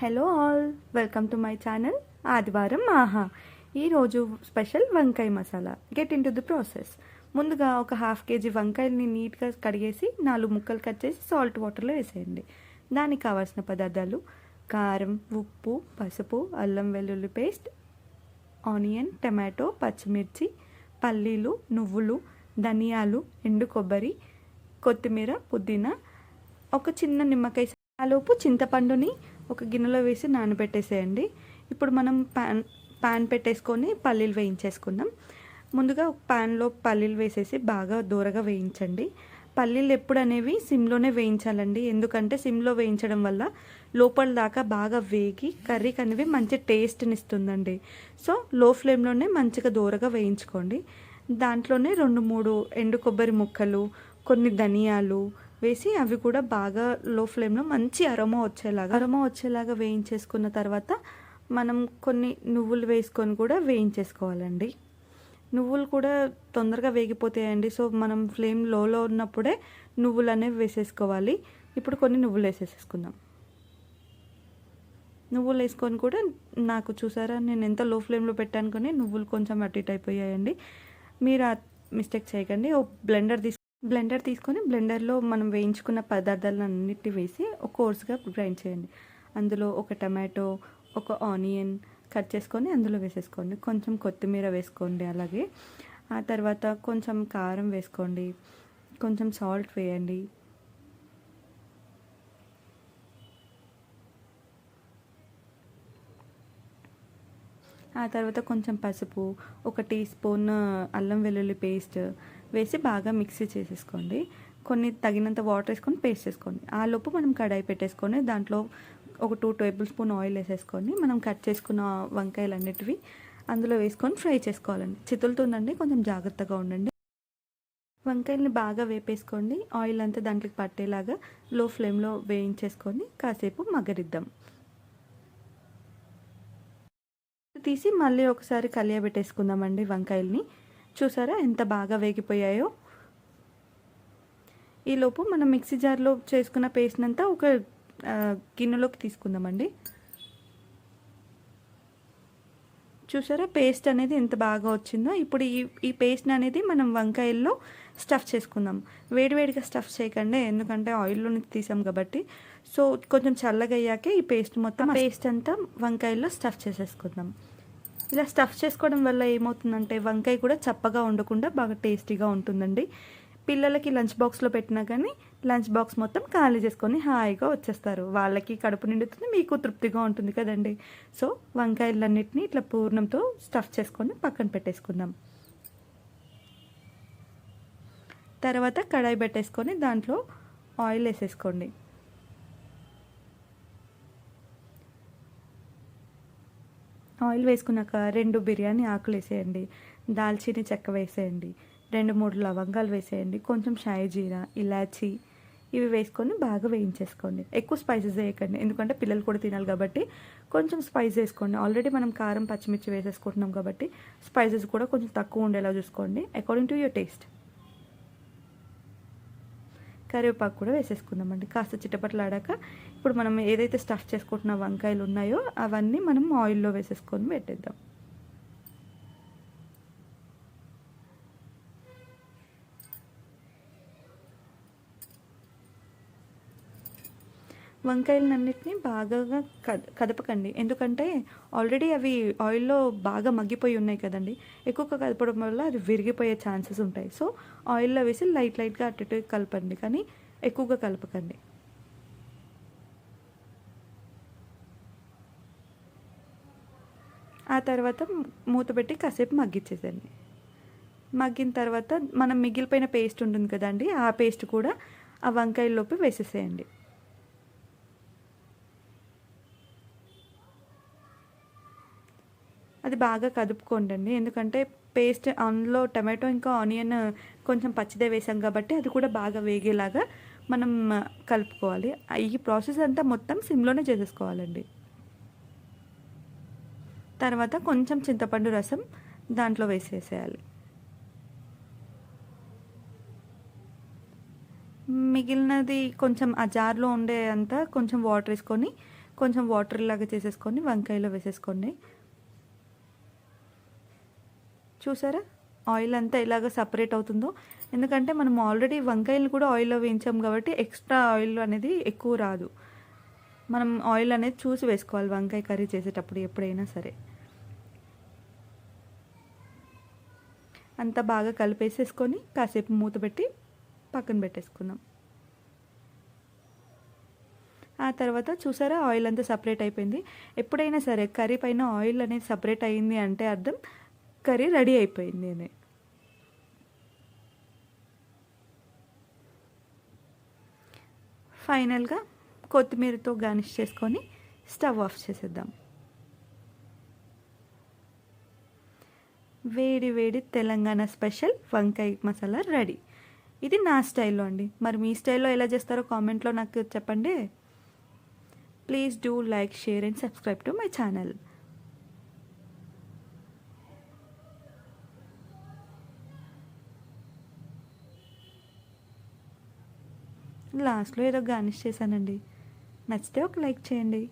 Hello all welcome to my channel ఆదివారం ఆహా ఈరోజు స్పెషల్ వంకాయ masala. Get in to the process ముందుగా ఒక హాఫ్ కేజీ వంకాయల్ని నీట్గా కడిగేసి నాలుగు ముక్కలు కట్ చేసి సాల్ట్ వాటర్లో వేసేయండి. దానికి కావాల్సిన పదార్థాలు కారం ఉప్పు పసుపు అల్లం వెల్లుల్లి పేస్ట్ ఆనియన్ టమాటో పచ్చిమిర్చి పల్లీలు నువ్వులు ధనియాలు ఎండు కొబ్బరి కొత్తిమీర పుదీనా ఒక చిన్న నిమ్మకాయ ఆలోపు చింతపండుని ఒక గిన్నెలో వేసి నానబెట్టేసేయండి. ఇప్పుడు మనం పాన్ పాన్ పెట్టేసుకొని పల్లీలు వేయించేసుకుందాం. ముందుగా ప్యాన్లో పాన్లో పల్లీలు వేసేసి బాగా దూరగా వేయించండి. పల్లీలు ఎప్పుడు అనేవి సిమ్లోనే వేయించాలండి. ఎందుకంటే సిమ్లో వేయించడం వల్ల లోపల దాకా బాగా వేగి కర్రీకి అనేవి మంచి టేస్ట్ని ఇస్తుందండి సో లో ఫ్లేమ్లోనే మంచిగా దూరగా వేయించుకోండి. దాంట్లోనే రెండు మూడు ఎండు కొబ్బరి ముక్కలు కొన్ని ధనియాలు వేసి అవి కూడా బాగా లో ఫ్లేమ్లో మంచి అరోమా వచ్చేలాగా అరోమా వచ్చేలాగా వేయించేసుకున్న తర్వాత మనం కొన్ని నువ్వులు వేసుకొని కూడా వేయించేసుకోవాలండి. నువ్వులు కూడా తొందరగా వేగిపోతాయండి. సో మనం ఫ్లేమ్ లోలో ఉన్నప్పుడే నువ్వులు అనేవి వేసేసుకోవాలి. ఇప్పుడు కొన్ని నువ్వులు వేసేసుకుందాం నువ్వులు వేసుకొని కూడా నాకు చూసారా నేను ఎంత లో ఫ్లేమ్లో పెట్టాను కానీ నువ్వులు కొంచెం అటు ఇటు అయిపోయాయండి. మీరు మిస్టేక్ చేయకండి. ఓ బ్లెండర్ తీసుకు బ్లెండర్ తీసుకొని బ్లెండర్లో మనం వేయించుకున్న పదార్థాలన్నిటి వేసి ఒక కోర్స్గా గ్రైండ్ చేయండి. అందులో ఒక టమాటో ఒక ఆనియన్ కట్ చేసుకొని అందులో వేసేసుకోండి. కొంచెం కొత్తిమీర వేసుకోండి అలాగే. ఆ తర్వాత కొంచెం కారం వేసుకోండి. కొంచెం సాల్ట్ వేయండి. ఆ తర్వాత కొంచెం పసుపు ఒక టీ స్పూన్ అల్లం వెల్లుల్లి పేస్ట్ వేసి బాగా మిక్సీ చేసేసుకోండి. కొన్ని తగినంత వాటర్ వేసుకొని పేస్ట్ చేసుకోండి. ఆ లోపు మనం కడాయి పెట్టేసుకొని దాంట్లో ఒక టూ టేబుల్ స్పూన్ ఆయిల్ వేసేసుకొని మనం కట్ చేసుకున్న వంకాయలు అన్నిటివి అందులో వేసుకొని ఫ్రై చేసుకోవాలండి. చితులుతుందండి కొంచెం జాగ్రత్తగా ఉండండి. వంకాయల్ని బాగా వేపేసుకోండి. ఆయిల్ అంతా దాంట్లోకి పట్టేలాగా లో ఫ్లేమ్లో వేయించేసుకొని కాసేపు మగరిద్దాం తీసి మళ్ళీ ఒకసారి కలియబెట్టేసుకుందామండి వంకాయల్ని. చూసారా ఎంత బాగా వేగిపోయాయో? ఈలోపు మనం మిక్సీ జార్లో చేసుకున్న పేస్ట్ అంతా ఒక గిన్నెలోకి తీసుకుందామండి. చూసారా పేస్ట్ అనేది ఎంత బాగా వచ్చిందో? ఇప్పుడు ఈ ఈ పేస్ట్ అనేది మనం వంకాయల్లో స్టఫ్ చేసుకుందాం. వేడివేడిగా స్టఫ్ చేయకండి ఎందుకంటే ఆయిల్లో నుంచి తీసాం కాబట్టి. సో కొంచెం చల్లగా అయ్యాకే ఈ పేస్ట్ మొత్తం పేస్ట్ అంతా వంకాయల్లో స్టఫ్ చేసేసుకుందాం. ఇలా స్టఫ్ చేసుకోవడం వల్ల ఏమవుతుందంటే వంకాయ కూడా చప్పగా ఉండకుండా బాగా టేస్టీగా ఉంటుందండి. పిల్లలకి లంచ్ బాక్స్లో పెట్టినా కానీ లంచ్ బాక్స్ మొత్తం ఖాళీ చేసుకొని హాయిగా వచ్చేస్తారు. వాళ్ళకి కడుపు నిండుతుంది మీకు తృప్తిగా ఉంటుంది కదండి. సో వంకాయలన్నిటిని ఇట్లా పూర్ణంతో స్టఫ్ చేసుకొని పక్కన పెట్టేసుకుందాం. తర్వాత కడాయి పెట్టేసుకొని దాంట్లో ఆయిల్ వేసేసుకోండి. ఆయిల్ వేసుకున్నాక రెండు బిర్యానీ ఆకులు వేసేయండి దాల్చిని చెక్క వేసేయండి రెండు మూడు లవంగాలు వేసేయండి కొంచెం షాయి జీరా ఇలాచి ఇవి వేసుకొని బాగా వేయించేసుకోండి. ఎక్కువ స్పైసెస్ వేయకండి ఎందుకంటే పిల్లలు కూడా తినాలి కాబట్టి కొంచెం స్పైస్ వేసుకోండి. ఆల్రెడీ మనం కారం పచ్చిమిర్చి వేసేసుకుంటున్నాం కాబట్టి స్పైసెస్ కూడా కొంచెం తక్కువ ఉండేలా చూసుకోండి అకార్డింగ్ టు యువర్ టేస్ట్ కరివేపాకు కూడా వేసేసుకుందామండి. కాస్త చిట్టపట్లాడాక ఇప్పుడు మనం ఏదైతే స్టఫ్ చేసుకుంటున్న వంకాయలు ఉన్నాయో అవన్నీ మనం ఆయిల్లో వేసేసుకొని పెట్టేద్దాం. వంకాయలన్నిటిని బాగా కద కదపకండి. ఎందుకంటే ఆల్రెడీ అవి ఆయిల్లో బాగా మగ్గిపోయి ఉన్నాయి కదండి. ఎక్కువగా కదపడం వల్ల అది విరిగిపోయే ఛాన్సెస్ ఉంటాయి. సో ఆయిల్లో వేసి లైట్ లైట్గా అటు ఇటు కలపండి. కానీ ఎక్కువగా కలపకండి. ఆ తర్వాత మూత పెట్టి కాసేపు మగ్గించేసండి మగ్గిన తర్వాత మనం మిగిలిపోయిన పేస్ట్ ఉంటుంది కదండి ఆ పేస్ట్ కూడా ఆ వంకాయల్లోకి వేసేసేయండి. అది బాగా కదుపుకోండి ఎందుకంటే పేస్ట్ అందులో టమాటో ఇంకా ఆనియన్ కొంచెం పచ్చిదే వేసాం కాబట్టి అది కూడా బాగా వేగేలాగా మనం కలుపుకోవాలి. ఈ ప్రాసెస్ అంతా మొత్తం సిమ్లోనే చేసేసుకోవాలండి. తర్వాత కొంచెం చింతపండు రసం దాంట్లో వేసేసేయాలి. మిగిలినది కొంచెం ఆ జార్లో ఉండే అంతా కొంచెం వాటర్ వేసుకొని కొంచెం వాటర్ లాగా చేసేసుకొని వంకాయలో వేసేసుకోండి. చూసారా? ఆయిల్ అంతా ఎలాగ సపరేట్ అవుతుందో. ఎందుకంటే మనం ఆల్రెడీ వంకాయలు కూడా ఆయిల్లో వేయించాం కాబట్టి ఎక్స్ట్రా ఆయిల్ అనేది ఎక్కువ రాదు. మనం ఆయిల్ అనేది చూసి వేసుకోవాలి వంకాయ కర్రీ చేసేటప్పుడు ఎప్పుడైనా సరే. అంతా బాగా కలిపేసేసుకొని కాసేపు మూత పెట్టి పక్కన పెట్టేసుకుందాం. ఆ తర్వాత చూసారా? ఆయిల్ అంతా సపరేట్ అయిపోయింది. ఎప్పుడైనా సరే కర్రీ పైన ఆయిల్ అనేది సపరేట్ అయింది అంటే అర్థం. కర్రీ రెడీ అయిపోయింది అని ఫైనల్గా కొత్తిమీరతో గార్నిష్ చేసుకొని స్టవ్ ఆఫ్ చేసేద్దాం. వేడి వేడి తెలంగాణ స్పెషల్ వంకాయ మసాలా రెడీ. ఇది నా స్టైల్లో అండి. మరి మీ స్టైల్లో ఎలా చేస్తారో కామెంట్లో నాకు చెప్పండి. Please do like share and subscribe to my channel. లాస్ట్లో ఏదో గార్నిష్ చేశానండి. నచ్చితే ఒక లైక్ చేయండి.